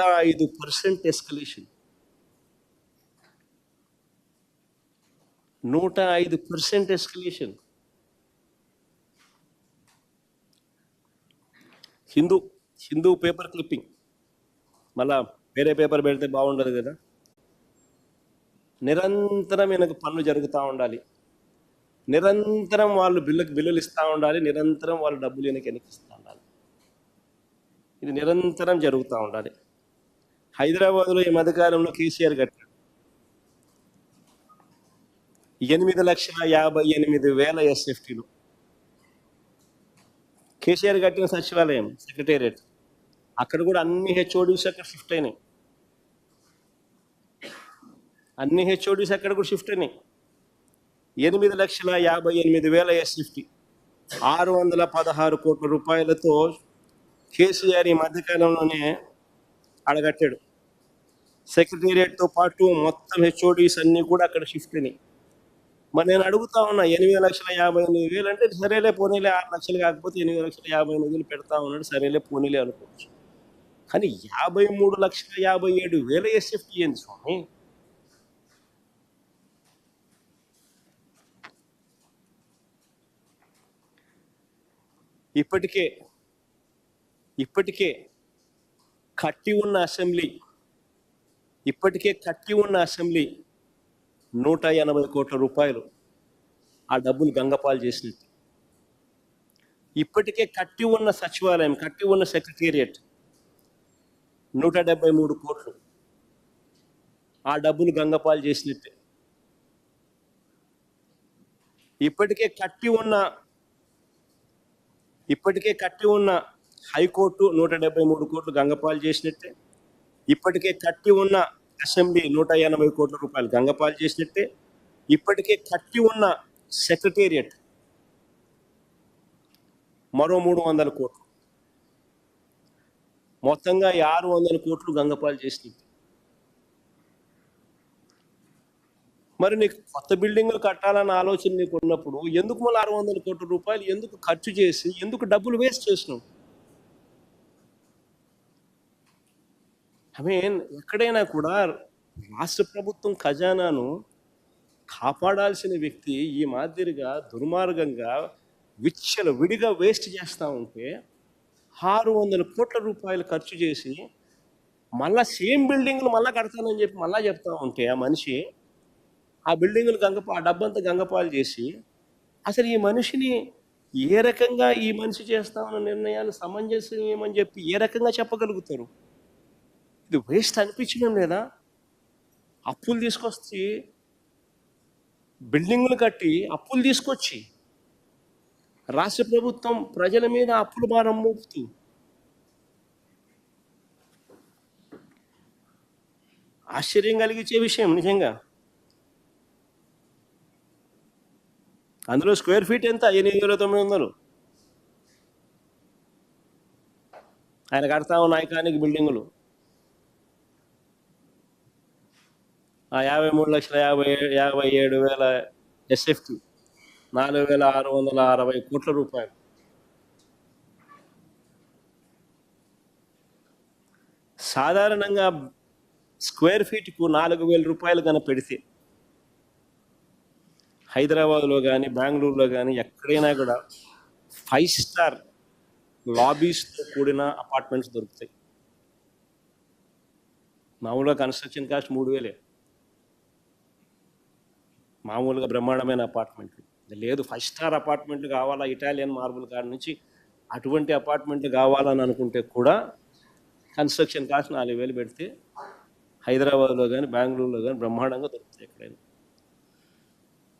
ఐదు percent escalation నూట ఐదు percent escalation Hindu Hindu paper clipping మళ్ళా వేరే పేపర్ పెడితే బాగుండదు కదా. నిరంతరం వెనక పనులు జరుగుతూ ఉండాలి. నిరంతరం వాళ్ళు బిల్లుకి బిల్లులు ఇస్తూ ఉండాలి. నిరంతరం వాళ్ళు డబ్బులు వెనక ఎంపిస్తా ఉండాలి. ఇది నిరంతరం జరుగుతూ ఉండాలి. హైదరాబాద్లో ఈ మధ్యకాలంలో కేసీఆర్ కట్టాడు. ఎనిమిది లక్షల యాభై ఎనిమిది వేల ఎస్ఎఫ్టీలు. కేసీఆర్ కట్టిన సచివాలయం సెక్రటేరియట్. అక్కడ కూడా అన్ని హెచ్ఓడీస్ అక్కడ షిఫ్ట్ అయినాయి. అన్ని హెచ్ఓడీస్ అక్కడ కూడా షిఫ్ట్ అయినాయి. ఎనిమిది లక్షల యాభై ఎనిమిది వేల ఎస్ఎఫ్టీ. ఆరు వందల పదహారు కోట్ల రూపాయలతో కేసీఆర్ ఈ మధ్యకాలంలోనే అడగట్టాడు. సెక్రటేరియట్తో పాటు మొత్తం హెచ్ఓడీస్ అన్నీ కూడా అక్కడ షిఫ్ట్ అయినాయి మరి నేను అడుగుతా ఉన్నా ఎనిమిది లక్షల యాభై ఎనిమిది వేలు అంటే సరేలే పోనీలే ఆరు లక్షలు కాకపోతే ఎనిమిది లక్షల యాభై ఎనిమిది వేలు పెడతా ఉన్నాడు సరేలే పోనీలే అనుకోవచ్చు. కానీ యాభై మూడు లక్షల యాభై ఏడు వేల ఎస్ఎఫ్టీ ఏంది స్వామి. ఇప్పటికే ఇప్పటికే కట్టి ఉన్న అసెంబ్లీ ఇప్పటికే కట్టి ఉన్న అసెంబ్లీ నూట ఎనభై కోట్ల రూపాయలు ఆ డబ్బులు గంగపాలు చేసినట్టు. ఇప్పటికే కట్టి ఉన్న సచివాలయం కట్టి ఉన్న సెక్రటేరియట్ నూట డెబ్బై మూడు కోట్లు ఆ డబ్బులు గంగపాలు చేసినట్టే. ఇప్పటికే కట్టి ఉన్న ఇప్పటికే కట్టి ఉన్న హైకోర్టు నూట డెబ్బై మూడు కోట్లు గంగపాలు చేసినట్టే. ఇప్పటికే కట్టి ఉన్న అసెంబ్లీ నూట ఎనభై కోట్ల రూపాయలు గంగపాలు చేసినట్టే ఇప్పటికే కట్టి ఉన్న సెక్రటేరియట్ మరో మూడు వందల కోట్లు. మొత్తంగా ఆరు వందల కోట్లు గంగపాలు చేసినట్టు మరి నీకు కొత్త బిల్డింగ్లు కట్టాలన్న ఆలోచన నీకు ఉన్నప్పుడు ఎందుకు మళ్ళీ ఆరు వందల కోట్ల రూపాయలు ఎందుకు ఖర్చు చేసి ఎందుకు డబ్బులు వేస్ట్ చేసినావు? ఐ మీన్ ఎక్కడైనా కూడా రాష్ట్ర ప్రభుత్వం ఖజానాను కాపాడాల్సిన వ్యక్తి ఈ మాదిరిగా దుర్మార్గంగా విచ్చల విడిగా వేస్ట్ చేస్తూ ఉంటే ఆరు వందల కోట్ల రూపాయలు ఖర్చు చేసి మళ్ళా సేమ్ బిల్డింగ్లు మళ్ళా కడతానని చెప్పి మళ్ళా చెప్తా ఉంటే ఆ మనిషి ఆ బిల్డింగ్లు గంగపా ఆ డబ్బంతా గంగపాలు చేసి అసలు ఈ మనిషిని ఏ రకంగా ఈ మనిషి చేస్తా ఉన్న నిర్ణయాలు సమంజసం ఏమని చెప్పి ఏ రకంగా చెప్పగలుగుతారు? ఇది వేస్ట్ అనిపించడం లేదా? అప్పులు తీసుకొచ్చి బిల్డింగులు కట్టి అప్పులు తీసుకొచ్చి రాష్ట్ర ప్రభుత్వం ప్రజల మీద అప్పుల భారం మోపుతూ. ఆశ్చర్యం కలిగించే విషయం నిజంగా. అందులో స్క్వేర్ ఫీట్ ఎంత? ఎనిమిది వేల తొమ్మిది వందలు. ఆయన కడతా ఉన్న ఐకానిక్ బిల్డింగులు. ఆ యాభై మూడు లక్షల యాభై యాభై ఏడు వేల ఎస్ఎఫ్టీ నాలుగు వేల ఆరు వందల అరవై కోట్ల రూపాయలు. సాధారణంగా స్క్వేర్ ఫీట్కు నాలుగు వేల రూపాయలు కనుక పెడితే హైదరాబాద్లో కానీ బెంగళూరులో కానీ ఎక్కడైనా కూడా ఫైవ్ స్టార్ లాబీస్తో కూడిన అపార్ట్మెంట్స్ దొరుకుతాయి. మామూలుగా కన్స్ట్రక్షన్ కాస్ట్ మూడు వేలే. మామూలుగా బ్రహ్మాండమైన అపార్ట్మెంట్లు. లేదు ఫైవ్ స్టార్ అపార్ట్మెంట్లు కావాలా ఇటాలియన్ మార్బుల్ కాడ నుంచి అటువంటి అపార్ట్మెంట్లు కావాలని అనుకుంటే కూడా కన్స్ట్రక్షన్ కాస్ట్ నాలుగు వేలు పెడితే హైదరాబాద్లో కానీ బెంగళూరులో కానీ బ్రహ్మాండంగా దొరుకుతాయి ఎక్కడైనా.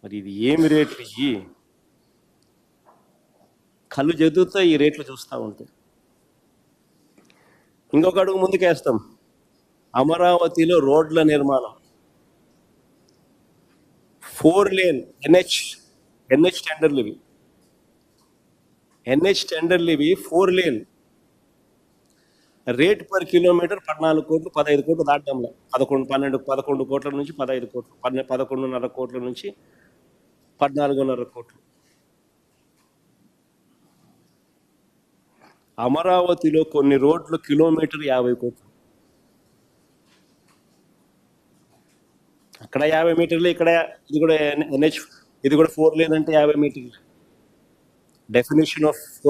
మరి ఇది ఏమి రేట్లు ఇవి కళ్ళు జదువుతా ఈ రేట్లు చూస్తూ ఉంటాయి ఇంకొక అడుగు ముందుకేస్తాం. అమరావతిలో రోడ్ల నిర్మాణం. ఫోర్ లేన్ ఎన్హెచ్ ఎన్హెచ్ టెండర్లు ఇవి. ఎన్హెచ్ టెండర్లు ఇవి four lane. Rate per kilometre పద్నాలుగు కోట్లు పదహైదు కోట్లు దాటంలో పదకొండు పన్నెండు పదకొండు కోట్ల నుంచి పదహైదు కోట్లు పన్నె పదకొండున్నర కోట్ల నుంచి పద్నాలుగున్నర కోట్లు. అమరావతిలో కొన్ని రోడ్లు కిలోమీటర్ యాభై కోట్లు. అక్కడ యాభై మీటర్లు ఇక్కడ ఇది కూడా ఎన్హెచ్ ఇది కూడా ఫోర్ లేదంటే యాభై మీటర్లు. Definition of four